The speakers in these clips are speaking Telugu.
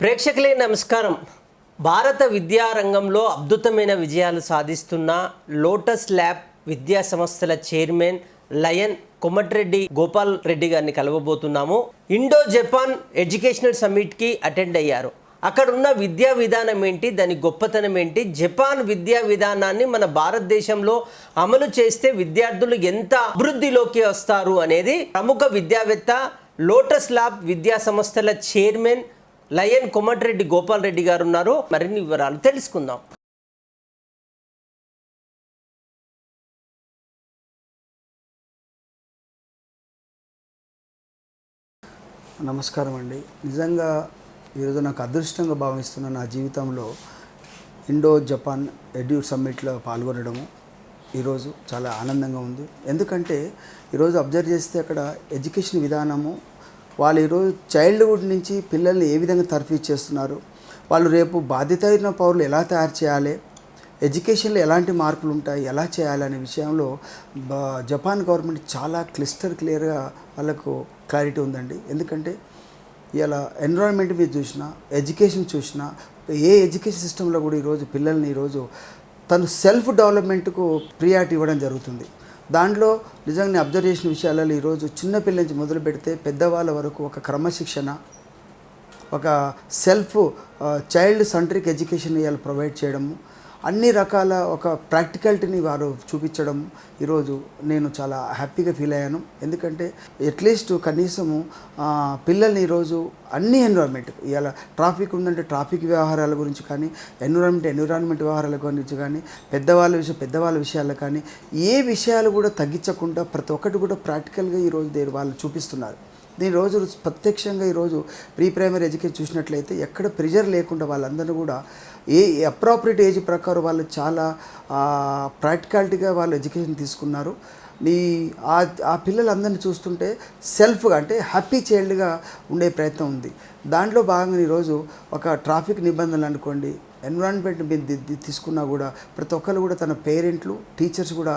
ప్రేక్షకులే నమస్కారం. భారత విద్యారంగంలో అద్భుతమైన విజయాలు సాధిస్తున్న లోటస్ ల్యాబ్ విద్యా సంస్థల చైర్మన్ లయన్ కొమటిరెడ్డి గోపాల్ రెడ్డి గారిని కలవబోతున్నాము. ఇండో జపాన్ ఎడ్యుకేషనల్ సమ్మిట్కి అటెండ్ అయ్యారు. అక్కడ ఉన్న విద్యా విధానం ఏంటి? దాని గొప్పతనం ఏంటి? జపాన్ విద్యా విధానాన్ని మన భారతదేశంలో అమలు చేస్తే విద్యార్థులు ఎంత అభివృద్ధిలోకి వస్తారు అనేది ప్రముఖ విద్యావేత్త లోటస్ ల్యాబ్ విద్యా సంస్థల చైర్మన్ లయన్ కొమటిరెడ్డి గోపాల్ రెడ్డి గారు ఉన్నారు మరిన్ని వివరాలు తెలుసుకుందాం. నమస్కారం అండి. నిజంగా ఈరోజు నాకు అదృష్టంగా భావిస్తున్న నా జీవితంలో ఇండో జపాన్ ఎడ్యూ సమ్మిట్లో పాల్గొనడము ఈరోజు చాలా ఆనందంగా ఉంది. ఎందుకంటే ఈరోజు అబ్జర్వ్ చేస్తే అక్కడ ఎడ్యుకేషన్ విధానము వాళ్ళు ఈరోజు చైల్డ్హుడ్ నుంచి పిల్లల్ని ఏ విధంగా తర్ఫీ చేస్తున్నారు? వాళ్ళు రేపు బాధ్యతైన పౌరులు ఎలా తయారు చేయాలి? ఎడ్యుకేషన్లో ఎలాంటి మార్పులు ఉంటాయి? ఎలా చేయాలనే విషయంలో జపాన్ గవర్నమెంట్ చాలా క్లిస్టర్ క్లియర్గా వాళ్ళకు క్లారిటీ ఉందండి. ఎందుకంటే ఇలా ఎన్విరాన్మెంట్ మీద చూసినా ఎడ్యుకేషన్ చూసినా ఏ ఎడ్యుకేషన్ సిస్టంలో కూడా ఈరోజు పిల్లల్ని ఈరోజు తను సెల్ఫ్ డెవలప్మెంట్కు ప్రియారిటీ ఇవ్వడం జరుగుతుంది. దాంట్లో నిజంగా నేను అబ్జర్వ్ చేసిన విషయాలలో ఈరోజు చిన్నపిల్ల నుంచి మొదలు పెడితే పెద్దవాళ్ళ వరకు ఒక క్రమశిక్షణ ఒక సెల్ఫ్ చైల్డ్ సెంట్రిక్ ఎడ్యుకేషన్ ఇవాళ ప్రొవైడ్ చేయడము అన్ని రకాల ఒక ప్రాక్టికాలిటీని వారు చూపించడం ఈరోజు నేను చాలా హ్యాపీగా ఫీల్ అయ్యాను. ఎందుకంటే అట్లీస్ట్ కనీసము పిల్లల్ని ఈరోజు అన్ని ఎన్విరాన్మెంట్ ఇవాళ ట్రాఫిక్ ఉందంటే ట్రాఫిక్ వ్యవహారాల గురించి కానీ ఎన్విరాన్మెంట్ ఎన్విరాన్మెంట్ వ్యవహారాల గురించి కానీ పెద్దవాళ్ళ విషయం పెద్దవాళ్ళ విషయాలు కానీ ఏ విషయాలు కూడా తగ్గించకుండా ప్రతి ఒక్కటి కూడా ప్రాక్టికల్గా ఈరోజు దే- వాళ్ళు చూపిస్తున్నారు. దీని రోజు ప్రత్యక్షంగా ఈరోజు ప్రీ ప్రైమరీ ఎడ్యుకేషన్ చూసినట్లయితే ఎక్కడ ప్రెజర్ లేకుండా వాళ్ళందరూ కూడా ఏ అప్రాపరియేట్ ఏజ్ ప్రకారం వాళ్ళు చాలా ప్రాక్టికాలిటీగా వాళ్ళు ఎడ్యుకేషన్ తీసుకున్నారు. నీ ఆ ఆ పిల్లలందరినీ చూస్తుంటే సెల్ఫ్గా అంటే హ్యాపీ చైల్డ్గా ఉండే ప్రయత్నం ఉంది. దాంట్లో భాగంగా ఈరోజు ఒక ట్రాఫిక్ నిబంధనలు అనుకోండి ఎన్విరాన్మెంట్ మీద తీసుకున్నా కూడా ప్రతి ఒక్కరు కూడా తన పేరెంట్లు టీచర్స్ కూడా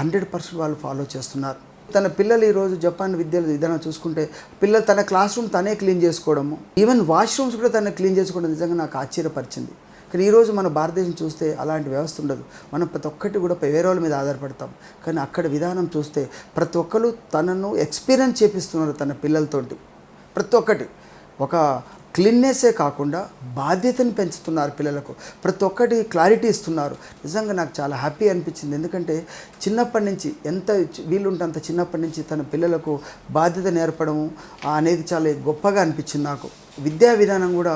హండ్రెడ్ పర్సెంట్ వాళ్ళు ఫాలో చేస్తున్నారు. తన పిల్లలు ఈరోజు జపాన్ విద్య విధానం చూసుకుంటే పిల్లలు తన క్లాస్ రూమ్ తనే క్లీన్ చేసుకోవడము. ఈవెన్ వాష్రూమ్స్ కూడా తను క్లీన్ చేసుకోవడం నిజంగా నాకు ఆశ్చర్యపరిచింది. కానీ ఈరోజు మన భారతదేశం చూస్తే అలాంటి వ్యవస్థ ఉండదు. మనం ప్రతి ఒక్కటి కూడా వేరే వాళ్ళ మీద ఆధారపడతాం. కానీ అక్కడ విధానం చూస్తే ప్రతి ఒక్కరు తనను ఎక్స్పీరియన్స్ చేపిస్తున్నారు తన పిల్లలతోటి. ప్రతి ఒక్కటి. ఒక క్లీన్నెస్సే కాకుండా బాధ్యతను పెంచుతున్నారు పిల్లలకు. ప్రతి ఒక్కటి క్లారిటీ ఇస్తున్నారు. నిజంగా నాకు చాలా హ్యాపీ అనిపించింది. ఎందుకంటే చిన్నప్పటి నుంచి ఎంత వీలుంటే అంత చిన్నప్పటి నుంచి తన పిల్లలకు బాధ్యత నేర్పడము అనేది చాలా గొప్పగా అనిపించింది నాకు. విద్యా విధానం కూడా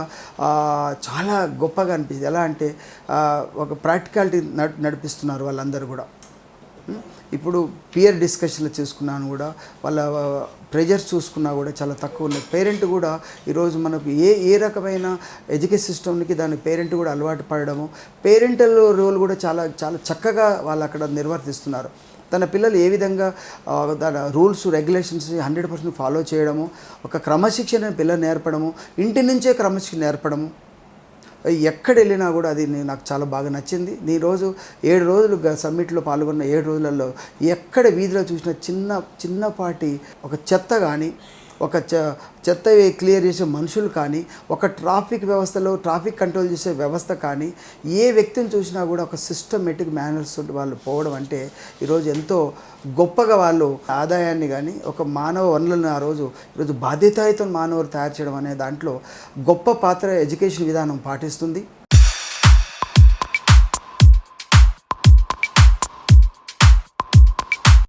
చాలా గొప్పగా అనిపించింది. ఎలా అంటే ఒక ప్రాక్టికాలిటీ నడిపిస్తున్నారు వాళ్ళందరూ కూడా. ఇప్పుడు పియర్ డిస్కషన్లు చూసుకున్నాను కూడా వాళ్ళ ప్రెజర్స్ చూసుకున్నా కూడా చాలా తక్కువ ఉన్నాయి. పేరెంట్ కూడా ఈరోజు మనకు ఏ ఏ రకమైన ఎడ్యుకేషన్ సిస్టమ్కి దాని పేరెంట్ కూడా అలవాటు పడడము పేరెంటల్ రోల్ కూడా చాలా చాలా చక్కగా వాళ్ళు అక్కడ నిర్వర్తిస్తున్నారు. తన పిల్లలు ఏ విధంగా దాని rules regulations hundred percent follow చేయడము ఒక క్రమశిక్షణ పిల్లలు నేర్పడము ఇంటి నుంచే క్రమశిక్షణ నేర్పడము ఎక్కడ వెళ్ళినా కూడా అది నాకు చాలా బాగా నచ్చింది. నేను రోజు ఏడు రోజులు గ- సమ్మిట్లో పాల్గొన్న ఏడు రోజులలో ఎక్కడ వీధిలో చూసిన చిన్న చిన్నపాటి ఒక చెత్త కానీ ఒక చె చెత్త క్లియర్ చేసే మనుషులు కానీ ఒక ట్రాఫిక్ వ్యవస్థలో ట్రాఫిక్ కంట్రోల్ చేసే వ్యవస్థ కానీ ఏ వ్యక్తిని చూసినా కూడా ఒక సిస్టమేటిక్ మేనర్స్ వాళ్ళు పోవడం అంటే ఈరోజు ఎంతో గొప్పగా వాళ్ళు ఆదాయాన్ని కానీ ఒక మానవ వనరులను ఆ రోజు ఈరోజు బాధ్యతాయుతం మానవులు తయారు చేయడం అనే దాంట్లో గొప్ప పాత్ర ఎడ్యుకేషన్ విధానం పాటిస్తుంది.